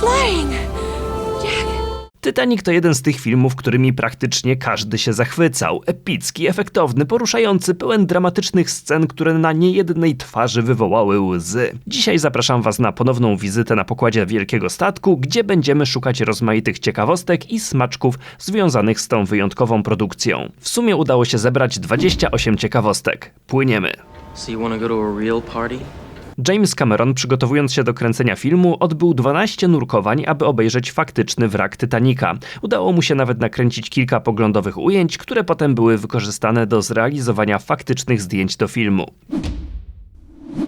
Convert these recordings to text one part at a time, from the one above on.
flying. Jack. Titanic to jeden z tych filmów, którymi praktycznie każdy się zachwycał. Epicki, efektowny, poruszający, pełen dramatycznych scen, które na niejednej twarzy wywołały łzy. Dzisiaj zapraszam Was na ponowną wizytę na pokładzie wielkiego statku, gdzie będziemy szukać rozmaitych ciekawostek i smaczków związanych z tą wyjątkową produkcją. W sumie udało się zebrać 28 ciekawostek. Płyniemy. So you want to go to a real party? James Cameron, przygotowując się do kręcenia filmu, odbył 12 nurkowań, aby obejrzeć faktyczny wrak Titanica. Udało mu się nawet nakręcić kilka poglądowych ujęć, które potem były wykorzystane do zrealizowania faktycznych zdjęć do filmu.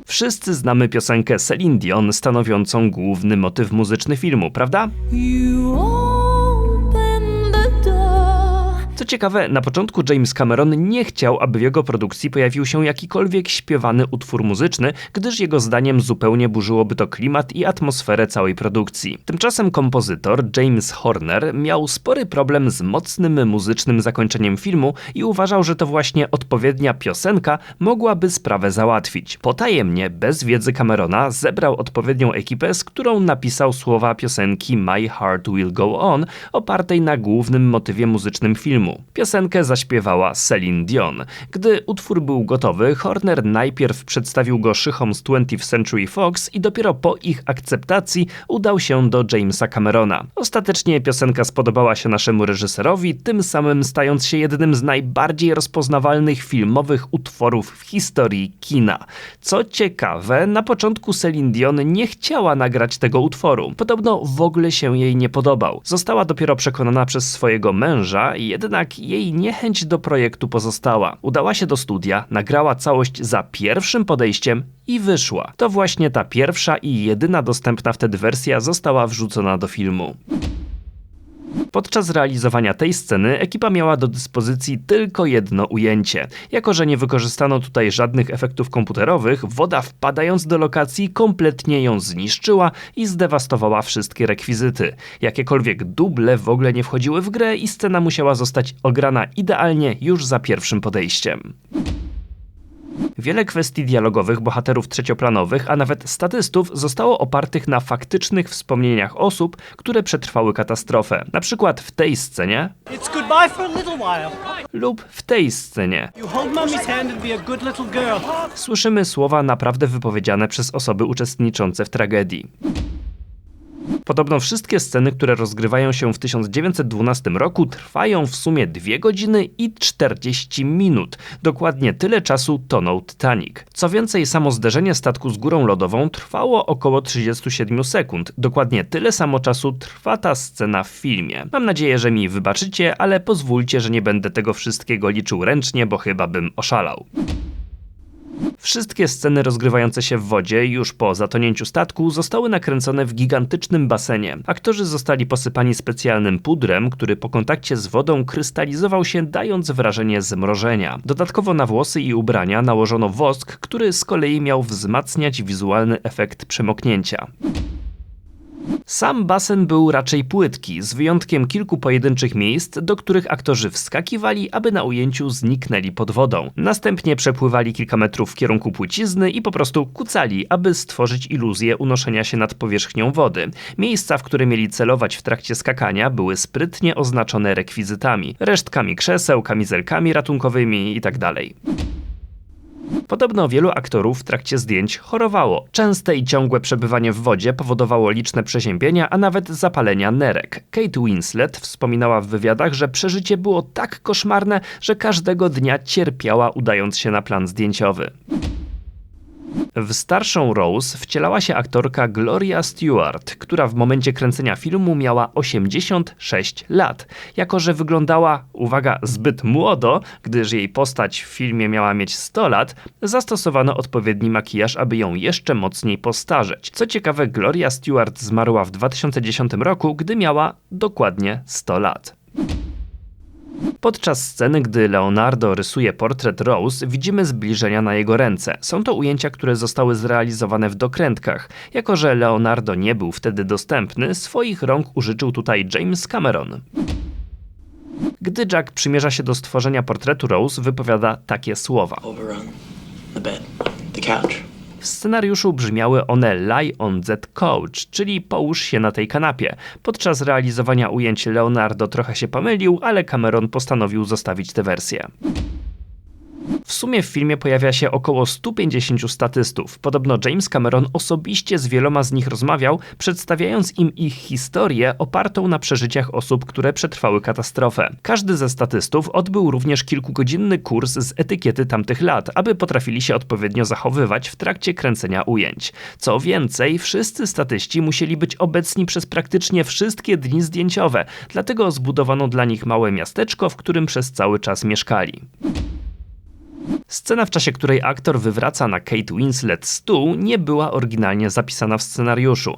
Wszyscy znamy piosenkę Celine Dion stanowiącą główny motyw muzyczny filmu, prawda? Ciekawe, na początku James Cameron nie chciał, aby w jego produkcji pojawił się jakikolwiek śpiewany utwór muzyczny, gdyż jego zdaniem zupełnie burzyłoby to klimat i atmosferę całej produkcji. Tymczasem kompozytor James Horner miał spory problem z mocnym muzycznym zakończeniem filmu i uważał, że to właśnie odpowiednia piosenka mogłaby sprawę załatwić. Potajemnie, bez wiedzy Camerona, zebrał odpowiednią ekipę, z którą napisał słowa piosenki My Heart Will Go On, opartej na głównym motywie muzycznym filmu. Piosenkę zaśpiewała Celine Dion. Gdy utwór był gotowy, Horner najpierw przedstawił go szychom z 20th Century Fox i dopiero po ich akceptacji udał się do Jamesa Camerona. Ostatecznie piosenka spodobała się naszemu reżyserowi, tym samym stając się jednym z najbardziej rozpoznawalnych filmowych utworów w historii kina. Co ciekawe, na początku Celine Dion nie chciała nagrać tego utworu. Podobno w ogóle się jej nie podobał. Została dopiero przekonana przez swojego męża, jednak jej niechęć do projektu pozostała. Udała się do studia, nagrała całość za pierwszym podejściem i wyszła. To właśnie ta pierwsza i jedyna dostępna wtedy wersja została wrzucona do filmu. Podczas realizowania tej sceny ekipa miała do dyspozycji tylko jedno ujęcie. Jako, że nie wykorzystano tutaj żadnych efektów komputerowych, woda wpadając do lokacji kompletnie ją zniszczyła i zdewastowała wszystkie rekwizyty. Jakiekolwiek duble w ogóle nie wchodziły w grę i scena musiała zostać ograna idealnie już za pierwszym podejściem. Wiele kwestii dialogowych bohaterów trzecioplanowych, a nawet statystów zostało opartych na faktycznych wspomnieniach osób, które przetrwały katastrofę. Na przykład w tej scenie lub w tej scenie. Słyszymy słowa naprawdę wypowiedziane przez osoby uczestniczące w tragedii. Podobno wszystkie sceny, które rozgrywają się w 1912 roku, trwają w sumie 2 godziny i 40 minut. Dokładnie tyle czasu tonął Titanic. Co więcej, samo zderzenie statku z górą lodową trwało około 37 sekund. Dokładnie tyle samo czasu trwa ta scena w filmie. Mam nadzieję, że mi wybaczycie, ale pozwólcie, że nie będę tego wszystkiego liczył ręcznie, bo chyba bym oszalał. Wszystkie sceny rozgrywające się w wodzie już po zatonięciu statku zostały nakręcone w gigantycznym basenie. Aktorzy zostali posypani specjalnym pudrem, który po kontakcie z wodą krystalizował się, dając wrażenie zmrożenia. Dodatkowo na włosy i ubrania nałożono wosk, który z kolei miał wzmacniać wizualny efekt przemoknięcia. Sam basen był raczej płytki, z wyjątkiem kilku pojedynczych miejsc, do których aktorzy wskakiwali, aby na ujęciu zniknęli pod wodą. Następnie przepływali kilka metrów w kierunku płycizny i po prostu kucali, aby stworzyć iluzję unoszenia się nad powierzchnią wody. Miejsca, w które mieli celować w trakcie skakania, były sprytnie oznaczone rekwizytami, resztkami krzeseł, kamizelkami ratunkowymi itd. Podobno wielu aktorów w trakcie zdjęć chorowało. Częste i ciągłe przebywanie w wodzie powodowało liczne przeziębienia, a nawet zapalenia nerek. Kate Winslet wspominała w wywiadach, że przeżycie było tak koszmarne, że każdego dnia cierpiała udając się na plan zdjęciowy. W starszą Rose wcielała się aktorka Gloria Stewart, która w momencie kręcenia filmu miała 86 lat. Jako, że wyglądała, uwaga, zbyt młodo, gdyż jej postać w filmie miała mieć 100 lat, zastosowano odpowiedni makijaż, aby ją jeszcze mocniej postarzeć. Co ciekawe, Gloria Stewart zmarła w 2010 roku, gdy miała dokładnie 100 lat. Podczas sceny, gdy Leonardo rysuje portret Rose, widzimy zbliżenia na jego ręce. Są to ujęcia, które zostały zrealizowane w dokrętkach. Jako, że Leonardo nie był wtedy dostępny, swoich rąk użyczył tutaj James Cameron. Gdy Jack przymierza się do stworzenia portretu Rose, wypowiada takie słowa. Over on the bed, the couch. W scenariuszu brzmiały one Lie on that couch, czyli połóż się na tej kanapie. Podczas realizowania ujęć Leonardo trochę się pomylił, ale Cameron postanowił zostawić tę wersję. W sumie w filmie pojawia się około 150 statystów. Podobno James Cameron osobiście z wieloma z nich rozmawiał, przedstawiając im ich historię opartą na przeżyciach osób, które przetrwały katastrofę. Każdy ze statystów odbył również kilkugodzinny kurs z etykiety tamtych lat, aby potrafili się odpowiednio zachowywać w trakcie kręcenia ujęć. Co więcej, wszyscy statyści musieli być obecni przez praktycznie wszystkie dni zdjęciowe, dlatego zbudowano dla nich małe miasteczko, w którym przez cały czas mieszkali. Scena, w czasie której aktor wywraca na Kate Winslet stół, nie była oryginalnie zapisana w scenariuszu.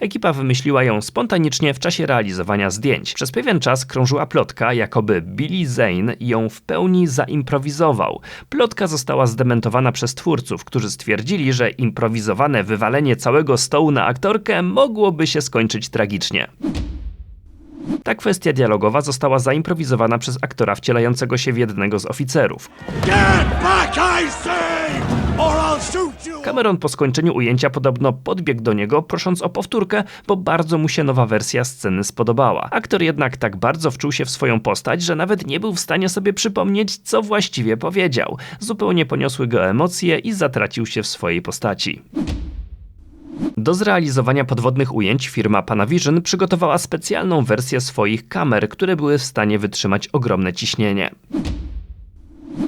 Ekipa wymyśliła ją spontanicznie w czasie realizowania zdjęć. Przez pewien czas krążyła plotka, jakoby Billy Zane ją w pełni zaimprowizował. Plotka została zdementowana przez twórców, którzy stwierdzili, że improwizowane wywalenie całego stołu na aktorkę mogłoby się skończyć tragicznie. Ta kwestia dialogowa została zaimprowizowana przez aktora wcielającego się w jednego z oficerów. Cameron po skończeniu ujęcia podobno podbiegł do niego, prosząc o powtórkę, bo bardzo mu się nowa wersja sceny spodobała. Aktor jednak tak bardzo wczuł się w swoją postać, że nawet nie był w stanie sobie przypomnieć, co właściwie powiedział. Zupełnie poniosły go emocje i zatracił się w swojej postaci. Do zrealizowania podwodnych ujęć firma Panavision przygotowała specjalną wersję swoich kamer, które były w stanie wytrzymać ogromne ciśnienie.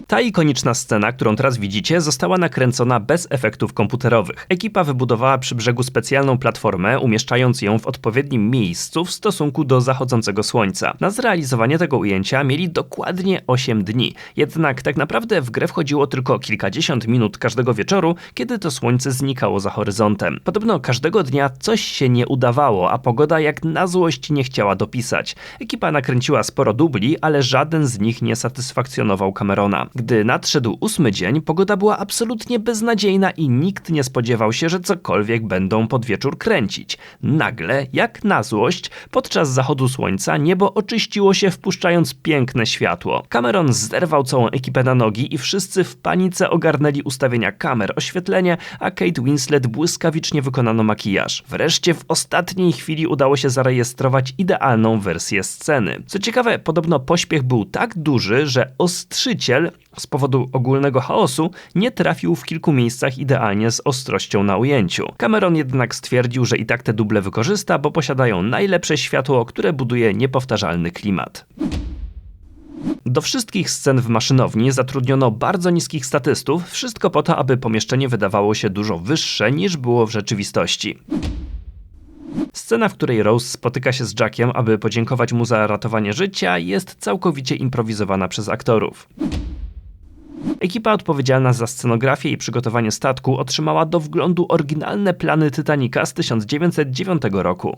Ta ikoniczna scena, którą teraz widzicie, została nakręcona bez efektów komputerowych. Ekipa wybudowała przy brzegu specjalną platformę, umieszczając ją w odpowiednim miejscu w stosunku do zachodzącego słońca. Na zrealizowanie tego ujęcia mieli dokładnie 8 dni. Jednak tak naprawdę w grę wchodziło tylko kilkadziesiąt minut każdego wieczoru, kiedy to słońce znikało za horyzontem. Podobno każdego dnia coś się nie udawało, a pogoda jak na złość nie chciała dopisać. Ekipa nakręciła sporo dubli, ale żaden z nich nie satysfakcjonował Camerona. Gdy nadszedł ósmy dzień, pogoda była absolutnie beznadziejna i nikt nie spodziewał się, że cokolwiek będą pod wieczór kręcić. Nagle, jak na złość, podczas zachodu słońca niebo oczyściło się, wpuszczając piękne światło. Cameron zerwał całą ekipę na nogi i wszyscy w panice ogarnęli ustawienia kamer, oświetlenie, a Kate Winslet błyskawicznie wykonano makijaż. Wreszcie w ostatniej chwili udało się zarejestrować idealną wersję sceny. Co ciekawe, podobno pośpiech był tak duży, że ostrzyciel z powodu ogólnego chaosu nie trafił w kilku miejscach idealnie z ostrością na ujęciu. Cameron jednak stwierdził, że i tak te duble wykorzysta, bo posiadają najlepsze światło, które buduje niepowtarzalny klimat. Do wszystkich scen w maszynowni zatrudniono bardzo niskich statystów, wszystko po to, aby pomieszczenie wydawało się dużo wyższe niż było w rzeczywistości. Scena, w której Rose spotyka się z Jackiem, aby podziękować mu za ratowanie życia, jest całkowicie improwizowana przez aktorów. Ekipa odpowiedzialna za scenografię i przygotowanie statku otrzymała do wglądu oryginalne plany Titanica z 1909 roku.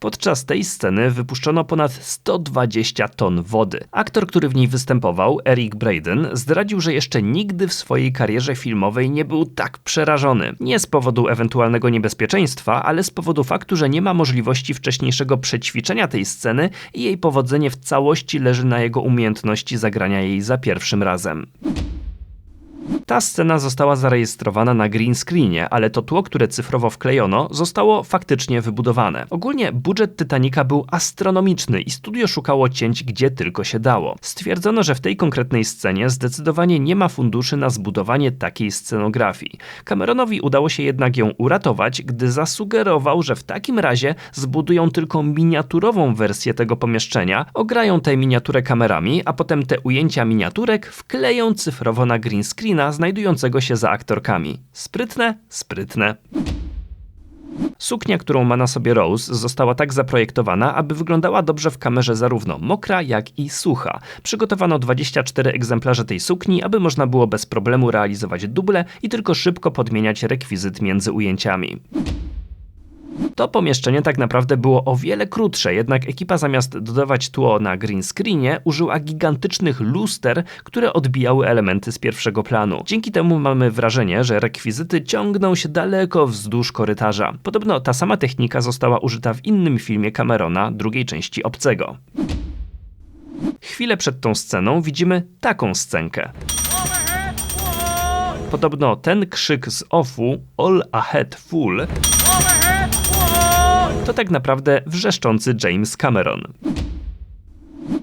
Podczas tej sceny wypuszczono ponad 120 ton wody. Aktor, który w niej występował, Eric Braden, zdradził, że jeszcze nigdy w swojej karierze filmowej nie był tak przerażony. Nie z powodu ewentualnego niebezpieczeństwa, ale z powodu faktu, że nie ma możliwości wcześniejszego przećwiczenia tej sceny i jej powodzenie w całości leży na jego umiejętności zagrania jej za pierwszym razem. Ta scena została zarejestrowana na green screenie, ale to tło, które cyfrowo wklejono, zostało faktycznie wybudowane. Ogólnie budżet Titanica był astronomiczny i studio szukało cięć gdzie tylko się dało. Stwierdzono, że w tej konkretnej scenie zdecydowanie nie ma funduszy na zbudowanie takiej scenografii. Cameronowi udało się jednak ją uratować, gdy zasugerował, że w takim razie zbudują tylko miniaturową wersję tego pomieszczenia, ograją tę miniaturę kamerami, a potem te ujęcia miniaturek wkleją cyfrowo na green screena znajdującego się za aktorkami. Sprytne, sprytne. Suknia, którą ma na sobie Rose, została tak zaprojektowana, aby wyglądała dobrze w kamerze zarówno mokra, jak i sucha. Przygotowano 24 egzemplarze tej sukni, aby można było bez problemu realizować duble i tylko szybko podmieniać rekwizyt między ujęciami. To pomieszczenie tak naprawdę było o wiele krótsze, jednak ekipa zamiast dodawać tło na green screenie użyła gigantycznych luster, które odbijały elementy z pierwszego planu. Dzięki temu mamy wrażenie, że rekwizyty ciągną się daleko wzdłuż korytarza. Podobno ta sama technika została użyta w innym filmie Camerona, drugiej części Obcego. Chwilę przed tą sceną widzimy taką scenkę. Podobno ten krzyk z offu All Ahead Full to tak naprawdę wrzeszczący James Cameron.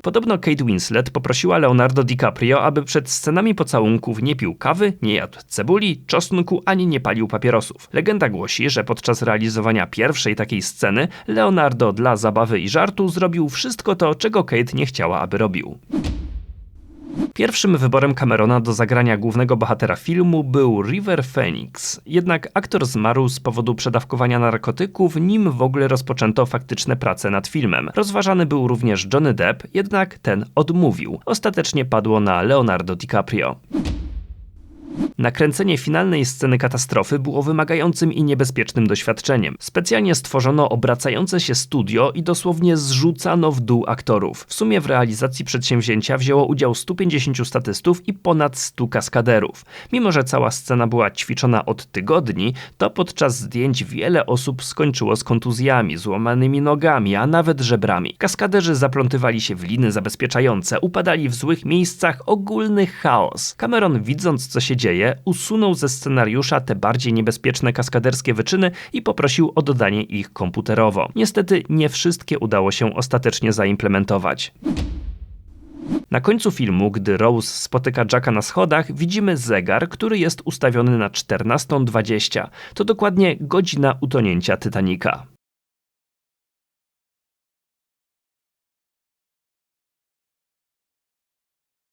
Podobno Kate Winslet poprosiła Leonardo DiCaprio, aby przed scenami pocałunków nie pił kawy, nie jadł cebuli, czosnku ani nie palił papierosów. Legenda głosi, że podczas realizowania pierwszej takiej sceny Leonardo dla zabawy i żartu zrobił wszystko to, czego Kate nie chciała, aby robił. Pierwszym wyborem Camerona do zagrania głównego bohatera filmu był River Phoenix, jednak aktor zmarł z powodu przedawkowania narkotyków, nim w ogóle rozpoczęto faktyczne prace nad filmem. Rozważany był również Johnny Depp, jednak ten odmówił. Ostatecznie padło na Leonardo DiCaprio. Nakręcenie finalnej sceny katastrofy było wymagającym i niebezpiecznym doświadczeniem. Specjalnie stworzono obracające się studio i dosłownie zrzucano w dół aktorów. W sumie w realizacji przedsięwzięcia wzięło udział 150 statystów i ponad 100 kaskaderów. Mimo, że cała scena była ćwiczona od tygodni, to podczas zdjęć wiele osób skończyło z kontuzjami, złamanymi nogami, a nawet żebrami. Kaskaderzy zaplątywali się w liny zabezpieczające, upadali w złych miejscach, ogólny chaos. Cameron, widząc co się dzieje, usunął ze scenariusza te bardziej niebezpieczne kaskaderskie wyczyny i poprosił o dodanie ich komputerowo. Niestety nie wszystkie udało się ostatecznie zaimplementować. Na końcu filmu, gdy Rose spotyka Jacka na schodach, widzimy zegar, który jest ustawiony na 14.20. To dokładnie godzina utonięcia Titanica.